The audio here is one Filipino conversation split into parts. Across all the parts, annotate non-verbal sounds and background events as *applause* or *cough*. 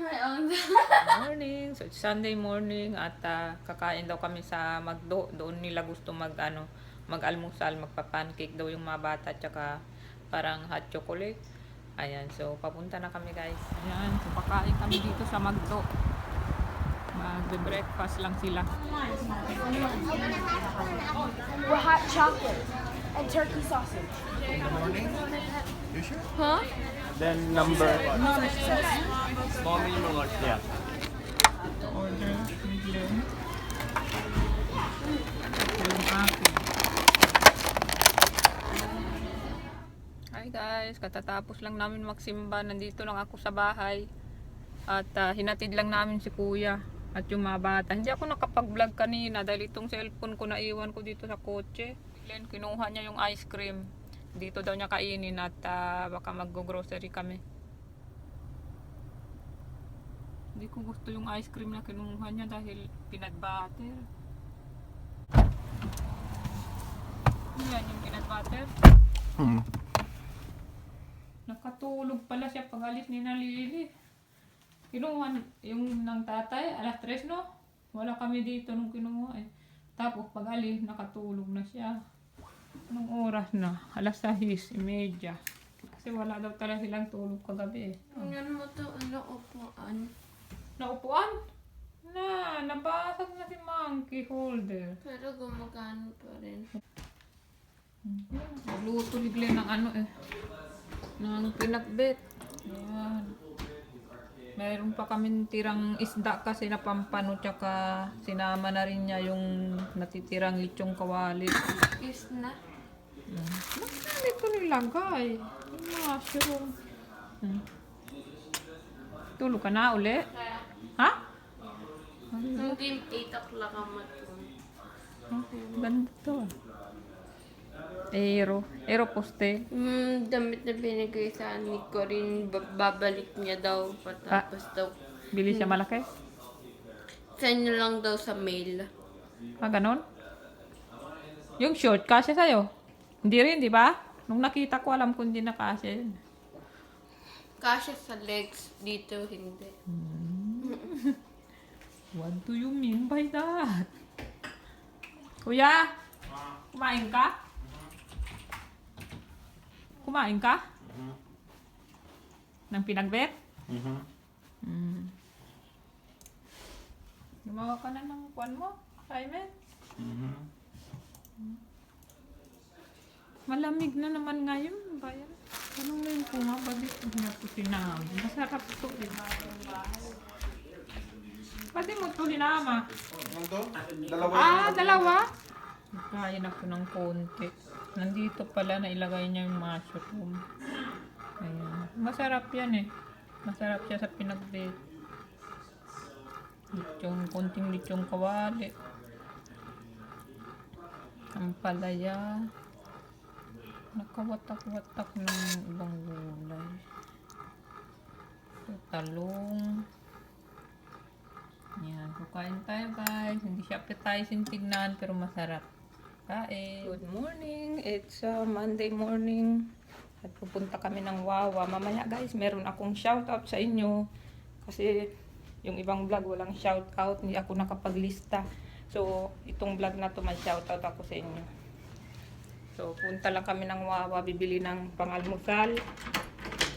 *laughs* morning. So, it's Sunday morning at ah, kakain daw kami sa Magdo. Doon nila gusto mag ano, mag-almusal, magpa-pancake daw yung mga bata tsaka parang hot chocolate. Ayan, so papunta na kami guys. Ayan, so kakain kami dito sa Magdo. Magbe-breakfast lang sila. With hot chocolate and turkey sausage. Huh? Then number small medium or large? Yeah. Order, medium. Hi guys, katatapos lang namin magsimba. Nandito lang ako sa bahay. At ah, hinatid lang namin si kuya at yung mga bata. Hindi ako nakapag-vlog kanina dahil itong cellphone ko naiwan ko dito sa kotse. Then kinuha niya yung ice cream. Dito daw niya kainin at ah, baka mag-grocery kami. Hindi ko gusto yung ice cream na kinuha niya dahil peanut butter. Yan yung peanut butter. Hmm. Nakatulog pala siya pag alis ni Nalili. Kinuha yung ng tatay, alas 3 no? Wala kami dito nung kinuha eh. Tapos pag alis, nakatulog na siya. Anong oras na? Alas 6.30. Kasi wala daw talaga silang tulog kagabi eh. Tingnan mo to, ano, upuan. Naupuan? Na, nabasag na si monkey holder. Pero gumagana pa rin. Luto bigla ng ano eh. Ng pinakbet. Ayan. Mayroon pa kami tirang isda kasi na pampano tsaka sinama na rin niya yung natitirang lechong kawali. Is na. Bakit ito nilagay? Yung mushroom. Hmm. Tulog ka na uli? Ha? Hanggang 8 o'clock ang matulog. Ganda to. ah. Aero. Aero poste. Hmm, damit na binigay sa ni Corinne, ba- babalik niya daw patapos daw. Bili siya malaki? Send niya lang daw sa mail. Ah, ganon? Yung short, kasya sa'yo? Hindi rin, di ba? Nung nakita ko, alam ko hindi na kasya yun. Kasya sa legs, dito hindi. *laughs* What do you mean by that? Kuya? Kumain ka? Kumain ka? Ng pinagbet? Mm-hmm. Mm. Gumawa ka na ng kwan mo? Assignment? Mm-hmm. Malamig na naman ngayon. Bayan. Anong na yung kuma? Bakit hindi ko sinabi? Masarap to, di ba? Pati mo to hinama. Dalawa. Ah, dalawa? Kain ako ng konti. Nandito pala na ilagay niya yung mushroom. Ayan. Masarap yan eh. Masarap siya sa pinagbit. Lechong, konting lechong kawali. Ang palaya. Nakawatak-watak ng ibang gulay. Ito, talong. Yan, kukain tayo guys. Hindi siya appetizing tignan pero masarap. Kain. Good morning. It's uh, Monday morning. At pupunta kami ng Wawa. Mamaya guys, meron akong shoutout sa inyo. Kasi yung ibang vlog walang shoutout. Hindi ako nakapaglista. So, itong vlog na to may shoutout ako sa inyo. So, punta lang kami ng Wawa. Bibili ng pangalmusal.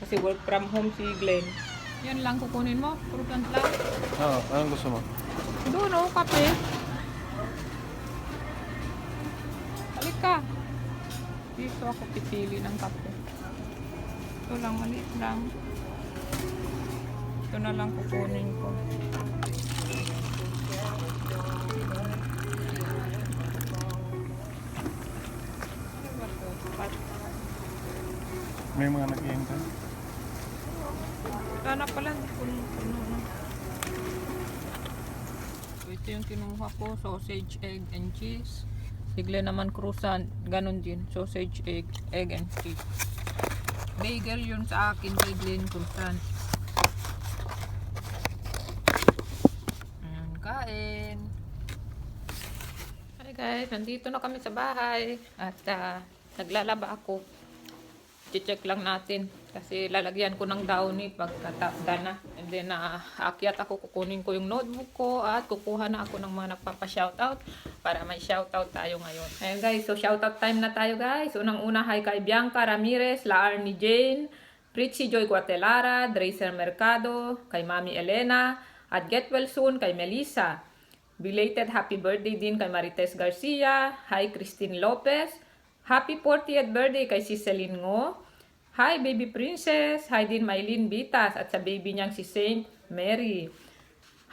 Kasi work from home si Glenn. Yan lang kukunin mo. Prutant lang. Oo, anong gusto mo? Doon oh, kape. Dito ako pipili ng kape. Ito lang, maliit lang. Ito na lang kukunin ko. May mga nag-iintay. Sana pala hindi puno na. Ito yung kinuha ko, sausage, egg, and cheese. Bigla naman croissant, ganun din. Sausage, egg, egg, and cheese. Bagel yun sa akin, yung croissant. Ayan, kain. Hi guys, nandito na kami sa bahay. At ah, naglalaba ako. check lang natin. Kasi lalagyan ko ng downy pagkatapda na. Then, aakyat ako, kukunin ko yung notebook ko at kukuha na ako ng mga nagpapa-shoutout para may shoutout tayo ngayon. Ayan guys, so shoutout time na tayo guys. Unang-una, hi kay Bianca Ramirez, La Arnie Jane, Pritzy Joy Guatelara, Dracer Mercado, kay Mami Elena, at get well soon kay Melissa. Belated happy birthday din kay Marites Garcia. Hi Christine Lopez. Happy 40th birthday kay Ciceline Ngo. Hi baby princess. Hi din Maylin Bitas at sa baby niyang si Saint Mary.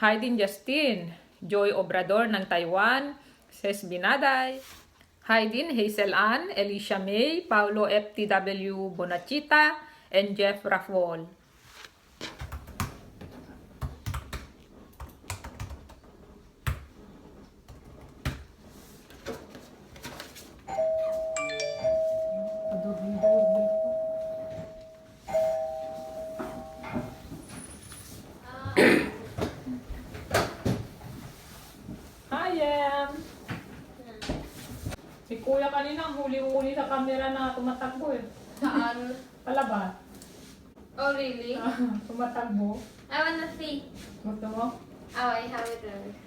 Hi din Justin. Joy Obrador ng Taiwan. Ses Binaday. Hi din Hazel Ann, Alicia May, Paulo FTW Bonachita, and Jeff Raffol. Hi, Em! Si Kuya kanina huli-huli sa camera na tumatakbo eh. Saan? Palabas. Oh, really? tumatakbo. I wanna see. Gusto mo? Oh, I have it already.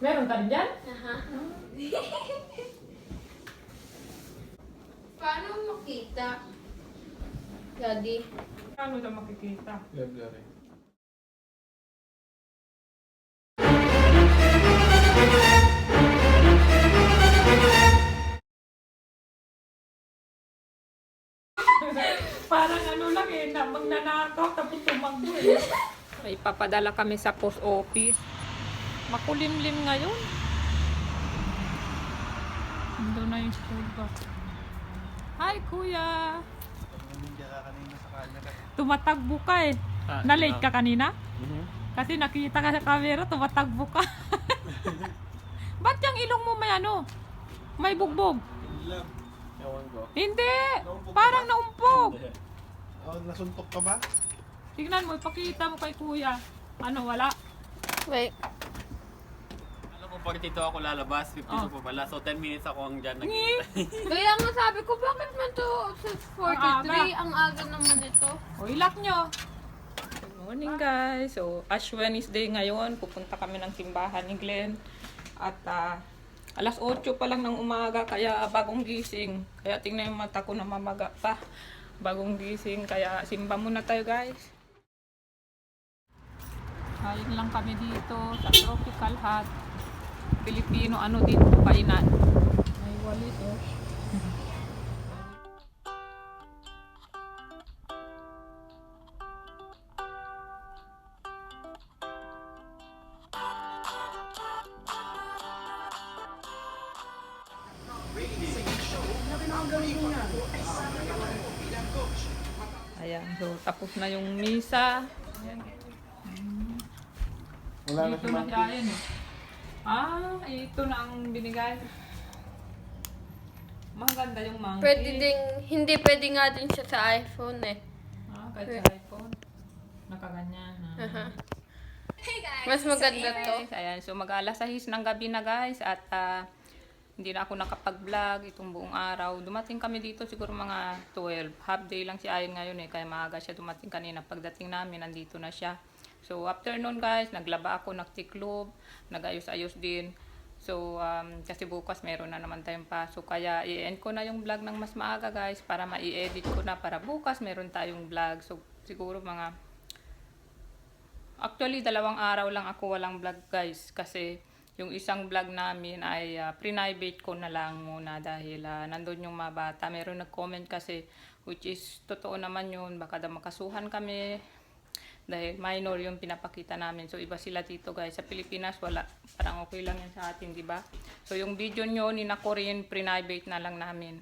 Meron ka rin dyan? Aha. *laughs* Paano makita? Daddy. Paano na makikita? Parang ano lang eh, na magnanakaw tapos tumakbo eh. *laughs* May papadala kami sa post office. Makulimlim ngayon. Ando na yung school bus. Hi, kuya! Tumatagbo ka eh. Ah, Na-late ka kanina? Mhm. Kasi nakita ka sa camera, tumatagbo ka. *laughs* *laughs* Ba't yung ilong mo may ano? May bugbog? Ewan ko. Hindi! Parang naumpog! Oh, nasuntok ka ba? Tignan mo, ipakita mo kay kuya. Ano, wala? Wait. Alam mo, pag dito ako lalabas, 52 Oh. pa pala. So, 10 minutes ako ang dyan. Ngi! *laughs* Kaya nga sabi ko, bakit man to 6.43? Ang aga naman ito. O, ilak nyo. Good morning guys. So, Ash Wednesday ngayon. Pupunta kami ng simbahan ni Glenn. At ah, alas 8 pa lang ng umaga. Kaya bagong gising. Kaya tingnan yung mata ko na mamaga pa. Bagong gising. Kaya simba muna tayo guys. Kain lang kami dito sa Tropical Hut. Filipino ano dito kainan. May walis Ayan, so tapos na yung misa. Wala na Ito si na no? Ah, ito na ang binigay. Maganda yung monkey. Pwede ding, hindi pwede nga din siya sa iPhone eh. Ah, kahit sa iPhone. Nakaganyan. Ah. Aha. Mas maganda to. Guys, ayan, so mag-alas 6 ng gabi na guys at ah, hindi na ako nakapag-vlog itong buong araw. Dumating kami dito siguro mga 12. Half day lang si Ayon ngayon eh, kaya maaga siya dumating kanina. Pagdating namin, nandito na siya. So afternoon guys, naglaba ako, nagtiklob, nagayos-ayos din. So, um, kasi bukas meron na naman tayong pasok. Kaya i-end ko na yung vlog ng mas maaga guys para ma-edit ko na para bukas meron tayong vlog. So, siguro mga Actually, dalawang araw lang ako walang vlog guys kasi yung isang vlog namin ay uh, private ko na lang muna dahil uh, nandun yung mga bata. Meron nag-comment kasi which is totoo naman yun. Baka daw makasuhan kami dahil minor yung pinapakita namin. So iba sila dito guys. Sa Pilipinas wala. Parang okay lang yan sa atin, di ba? So yung video nyo ni na Korean private na lang namin.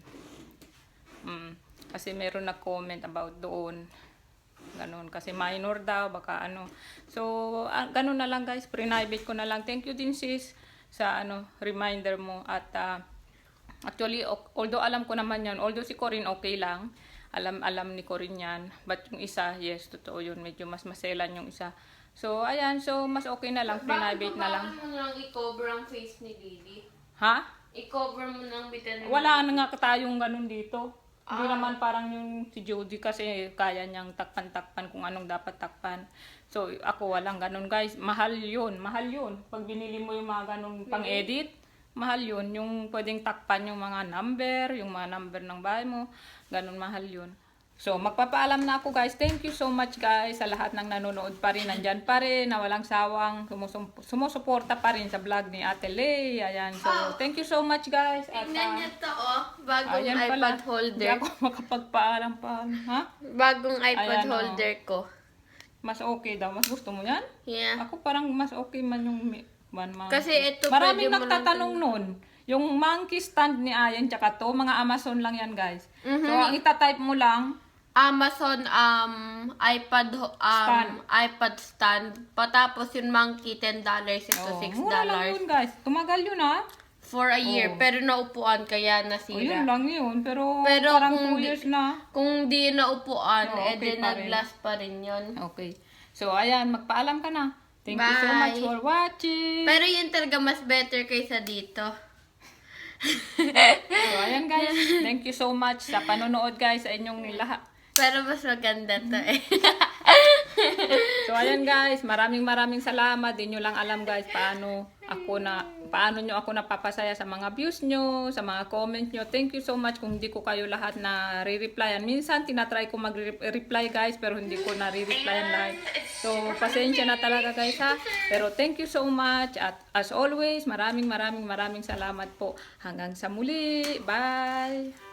Mm. Kasi meron nag-comment about doon. Ganun. Kasi minor daw, baka ano. So, ah, ganun na lang guys. Private ko na lang. Thank you din sis sa ano reminder mo. At ah, actually, although alam ko naman yan, although si Corinne okay lang, alam alam ni Corinne yan. But yung isa, yes, totoo yun. Medyo mas maselan yung isa. So, ayan. So, mas okay na lang. Private na lang. Bakit mo lang i-cover ang face ni Lily? Ha? I-cover mo ng bitan Wala na nga tayong ganun dito. Hindi naman parang yung si Jody kasi kaya niyang takpan-takpan kung anong dapat takpan. So, ako walang ganun guys. Mahal yun. Mahal yun. Pag binili mo yung mga ganun pang-edit, mahal yun. Yung pwedeng takpan yung mga number, yung mga number ng bahay mo. Ganun mahal yun. So, magpapaalam na ako guys. Thank you so much guys sa lahat ng nanonood pa rin. Nandyan pa rin, na walang sawang sumusum- sumusuporta pa rin sa vlog ni Ate Lay. Ayan. So, thank you so much guys. At, Tingnan ah, niyo to, oh. Bagong Ayan iPad pala. Hindi holder. ako *laughs* makapagpaalam pa. Ha? Bagong iPad Ayan, oh. holder ko. Mas okay daw. Mas gusto mo yan? Yeah. Ako parang mas okay man yung one month. Kasi ito, Maraming nagtatanong nun. Yung monkey stand ni Ayan tsaka to, mga Amazon lang yan guys. Mhm. So, ang itatype mo lang, Amazon um iPad ho- um Stand. iPad stand. Patapos yung monkey $10 ito oh, $6 mura lang yun guys. Tumagal yun ha. for a year. Oh. Pero naupuan kaya O, yun nasira. lang yun. Pero, Pero parang kung 2 di- years na. Kung di naupuan, Oh, eh okay di pa rin. nag-last pa rin yun. Okay. So, ayan. Magpaalam ka na. Thank you so Bye. much for watching. Pero yun talaga mas better kaysa dito. *laughs* So, ayan guys. Thank you so much sa panonood guys sa inyong lahat. Pero mas maganda to eh. *laughs* So ayan guys, maraming maraming salamat. Di nyo lang alam guys paano ako na paano nyo ako napapasaya sa mga views nyo, sa mga comment nyo. Thank you so much kung hindi ko kayo lahat na re-replyan. Minsan tinatry ko mag-reply guys pero hindi ko na re-replyan lahat. So pasensya na talaga guys ha. Pero thank you so much at as always, maraming maraming maraming salamat po. Hanggang sa muli. Bye!